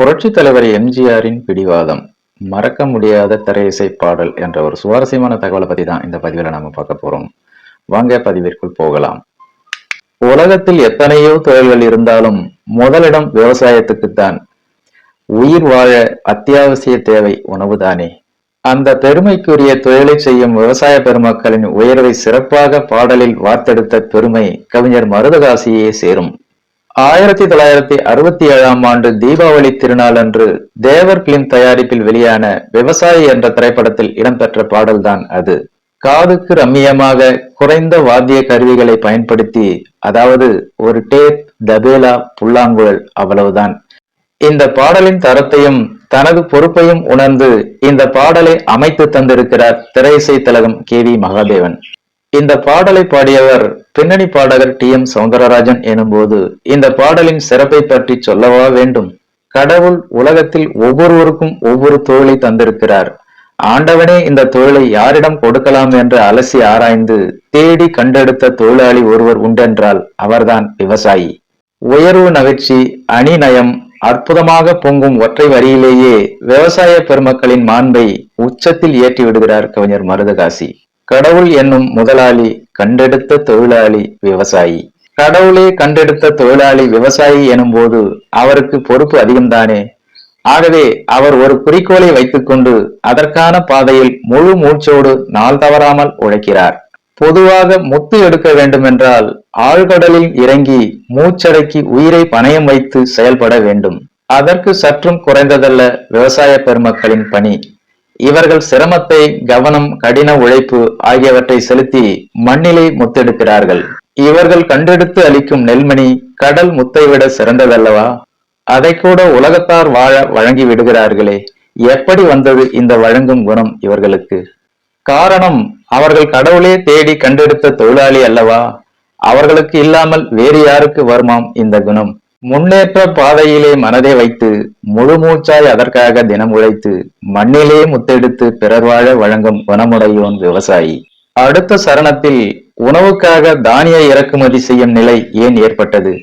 புரட்சி தலைவர் எம்ஜிஆரின் பிடிவாதம் மறக்க முடியாத திரையிசை பாடல் என்ற ஒரு சுவாரஸ்யமான தகவலை பத்தி தான் இந்த பதிவில் நாம பார்க்க போறோம். வாங்க பதிவிற்குள் போகலாம். உலகத்தில் எத்தனையோ தொழில்கள் இருந்தாலும் முதலிடம் விவசாயத்துக்குத்தான். உயிர் வாழ அத்தியாவசிய தேவை உணவுதானே? அந்த பெருமைக்குரிய தொழிலை செய்யும் விவசாய பெருமக்களின் உயர்வை சிறப்பாக பாடலில் வார்த்தெடுத்த பெருமை கவிஞர் மருதகாசியே சேரும். ஆயிரத்தி தொள்ளாயிரத்தி அறுபத்தி ஏழாம் ஆண்டு தீபாவளி திருநாள் அன்று தேவர் பிலிம் தயாரிப்பில் வெளியான விவசாயி என்ற திரைப்படத்தில் இடம்பெற்ற பாடல்தான் அது. காதுக்கு ரம்மியமாக குறைந்த வாத்திய கருவிகளை பயன்படுத்தி அதாவது ஒரு டேப் தபேலா புல்லாங்குழல் அவ்வளவுதான். இந்த பாடலின் தரத்தையும் தனது பொறுப்பையும் உணர்ந்து இந்த பாடலை அமைத்து தந்திருக்கிறார் திரையிசை தலகம் கே வி மகாதேவன். இந்த பாடலை பாடியவர் பின்னணி பாடகர் டி எம் சௌந்தரராஜன் எனும்போது இந்த பாடலின் சிறப்பை பற்றி சொல்லவா வேண்டும்? கடவுள் உலகத்தில் ஒவ்வொருவருக்கும் ஒவ்வொரு தொழிலை தந்திருக்கிறார். ஆண்டவனே இந்த தொழிலை யாரிடம் கொடுக்கலாம் என்று அலசி ஆராய்ந்து தேடி கண்டெடுத்த தொழிலாளி ஒருவர் உண்டென்றால் அவர்தான் விவசாயி. உயர்வு நகர்ச்சி அணிநயம் அற்புதமாக பொங்கும் ஒற்றை வரியிலேயே விவசாய பெருமக்களின் மாண்பை உச்சத்தில் ஏற்றி விடுகிறார் கவிஞர் மருதகாசி. கடவுள் என்னும் முதலாளி கண்டெடுத்த தொழிலாளி விவசாயி. கடவுளே கண்டெடுத்த தொழிலாளி விவசாயி எனும் போது அவருக்கு பொறுப்பு அதிகம்தானே. ஆகவே அவர் ஒரு குறிக்கோளை வைத்துக்கொண்டு அதற்கான பாதையில் முழு மூச்சோடு நாள் தவறாமல் உழைக்கிறார். பொதுவாக முத்து எடுக்க வேண்டுமென்றால் ஆழ்கடலில் இறங்கி மூச்சடக்கி உயிரை பணயம் வைத்து செயல்பட வேண்டும். அதற்கு சற்றும் குறைந்ததல்ல விவசாய பெருமக்களின் பணி. இவர்கள் சிரமத்தை கவனம் கடின உழைப்பு ஆகியவற்றை செலுத்தி மண்ணிலே முத்தெடுக்கிறார்கள். இவர்கள் கண்டெடுத்து அளிக்கும் நெல்மணி கடல் முத்தை விட சிறந்ததல்லவா? அதை கூட உலகத்தார் வாழ வழங்கி விடுகிறார்களே. எப்படி வந்தது இந்த வழங்கும் குணம் இவர்களுக்கு? காரணம் அவர்கள் கடவுளே தேடி கண்டெடுத்த தொழிலாளி அல்லவா? அவர்களுக்கு இல்லாமல் வேறு யாருக்கு வருமாம் இந்த குணம்? முன்னேற்ற பாதையிலே மனதை வைத்து முழு மூச்சாய் அதற்காக தினம் உழைத்து மண்ணிலே முத்தெடுத்து பிறர் வாழ வழங்கும் குணமுடையோன் விவசாயி. அடுத்த சரணத்தில் உணவுக்காக தானிய இறக்குமதி செய்யும் நிலை ஏன் ஏற்பட்டது?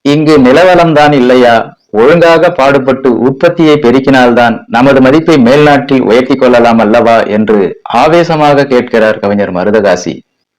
இங்கு நிலவளம்தான் இல்லையா? ஒழுங்காக பாடுபட்டு உற்பத்தியை பெருக்கினால்தான் நமது மதிப்பை மேல்நாட்டில் உயர்த்தி கொள்ளலாம் அல்லவா என்று ஆவேசமாக கேட்கிறார் கவிஞர் மருதகாசி.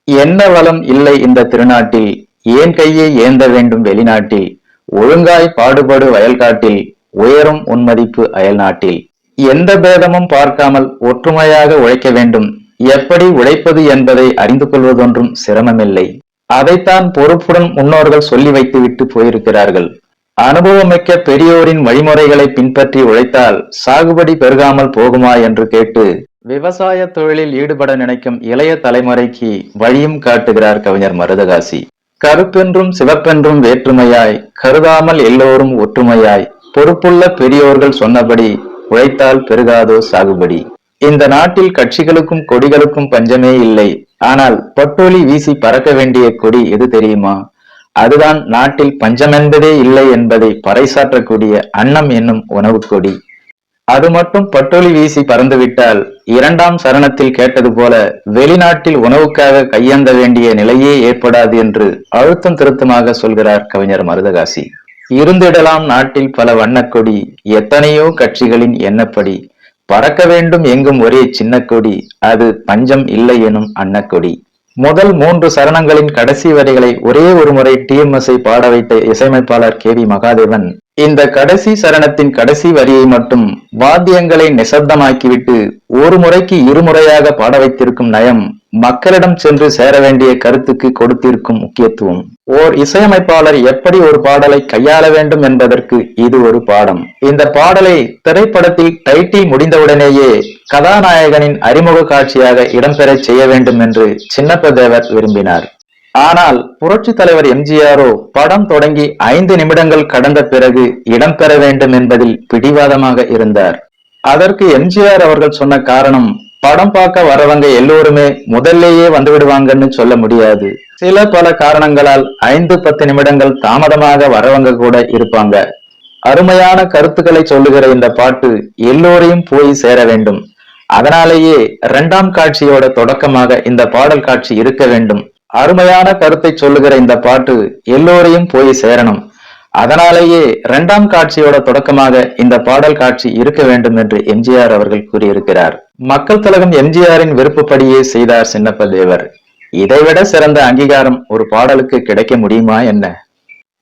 என்ன வளம் இல்லை இந்த திருநாட்டில்? ஏன் கையை ஏந்த வேண்டும் வெளிநாட்டில்? ஒழுங்காய் பாடுபடு வயல்காட்டில் உயரும் உன்மதிப்பு அயல்நாட்டில் எந்த பேதமும் பார்க்காமல் ஒற்றுமையாக உழைக்க வேண்டும். எப்படி உழைப்பது என்பதை அறிந்து கொள்வதொன்றும் சிரமமில்லை. அதைத்தான் பொறுப்புடன் முன்னோர்கள் சொல்லி வைத்துவிட்டு போயிருக்கிறார்கள். அனுபவமிக்க பெரியோரின் வழிமுறைகளை பின்பற்றி உழைத்தால் சாகுபடி பெருகாமல் போகுமா என்று கேட்டு விவசாய தொழிலில் ஈடுபட நினைக்கும் இளைய தலைமுறைக்கு வழியும் காட்டுகிறார் கவிஞர் மருதகாசி. கருப்பென்றும் சிவப்பென்றும் வேற்றுமையாய் கருதாமல் எல்லோரும் ஒற்றுமையாய் பொறுப்புள்ள பெரியோர்கள் சொன்னபடி உழைத்தால் பெருகாதோ சாகுபடி. இந்த நாட்டில் கட்சிகளுக்கும் கொடிகளுக்கும் பஞ்சமே இல்லை. ஆனால் பட்டோலி வீசி பறக்க வேண்டிய கொடி எது தெரியுமா? அதுதான் நாட்டில் பஞ்சமென்பதே இல்லை என்பதை பறைசாற்றக்கூடிய அன்னம் என்னும் உணவு கொடி. அது மட்டும் பட்டொலி வீசி பறந்துவிட்டால் இரண்டாம் சரணத்தில் கேட்டது போல வெளிநாட்டில் உணவுக்காக கையேந்த வேண்டிய நிலையே ஏற்படாது என்று அழுத்தம் திருத்தமாக சொல்கிறார் கவிஞர் மருதகாசி. இருந்திடலாம் நாட்டில் பல வண்ணக்கொடி எத்தனையோ கட்சிகளின் எண்ணப்படி. பறக்க வேண்டும் எங்கும் ஒரே சின்ன கொடி அது பஞ்சம் இல்லை எனும் அன்னக்கொடி. முதல் மூன்று சரணங்களின் கடைசி வரிகளை ஒரே ஒரு முறை டிஎம்எஸ்ஐ பாட வைத்த இசையமைப்பாளர் கே வி மகாதேவன். இந்த கடைசி சரணத்தின் கடைசி வரியை மட்டும் வாத்தியங்களை நிசப்தமாக்கிவிட்டு ஒரு முறைக்கு இருமுறையாக பாட வைத்திருக்கும் நயம் மக்களிடம் சென்று சேர வேண்டிய கருத்துக்கு கொடுத்திருக்கும் முக்கியத்துவம். ஓர் இசையமைப்பாளர் எப்படி ஒரு பாடலை கையாள வேண்டும் என்பதற்கு இது ஒரு பாடம். இந்த பாடலை திரைப்படத்தில் டைட்டில் முடிந்தவுடனேயே கதாநாயகனின் அறிமுக காட்சியாக இடம்பெறச் செய்ய வேண்டும் என்று சின்னப்ப தேவர் விரும்பினார். ஆனால் புரட்சி தலைவர் எம்ஜிஆரோ படம் தொடங்கி ஐந்து நிமிடங்கள் கடந்த பிறகு இடம்பெற வேண்டும் என்பதில் பிடிவாதமாக இருந்தார். அதற்கு எம்ஜிஆர் அவர்கள் சொன்ன காரணம் படம் பார்க்க வரவங்க எல்லோருமே முதல்லேயே வந்து விடுவாங்கன்னு சொல்ல முடியாது. சில பல காரணங்களால் ஐந்து பத்து நிமிடங்கள் தாமதமாக வரவங்க கூட இருப்பாங்க. அருமையான கருத்துக்களை சொல்லுகிற இந்த பாட்டு எல்லோரையும் போய் சேர வேண்டும். அதனாலேயே இரண்டாம் காட்சியோட தொடக்கமாக இந்த பாடல் காட்சி இருக்க வேண்டும். அருமையான கருத்தை சொல்லுகிற இந்த பாட்டு எல்லோரையும் போய் சேரணும். அதனாலேயே இரண்டாம் காட்சியோட தொடக்கமாக இந்த பாடல் காட்சி இருக்க வேண்டும் என்று எம்ஜிஆர் அவர்கள் கூறியிருக்கிறார். மக்கள் திலகம் எம்ஜிஆரின் விருப்பப்படியே செய்தார் சின்னப்ப தேவர். இதைவிட சிறந்த அங்கீகாரம் ஒரு பாடலுக்கு கிடைக்க முடியுமா என்ன?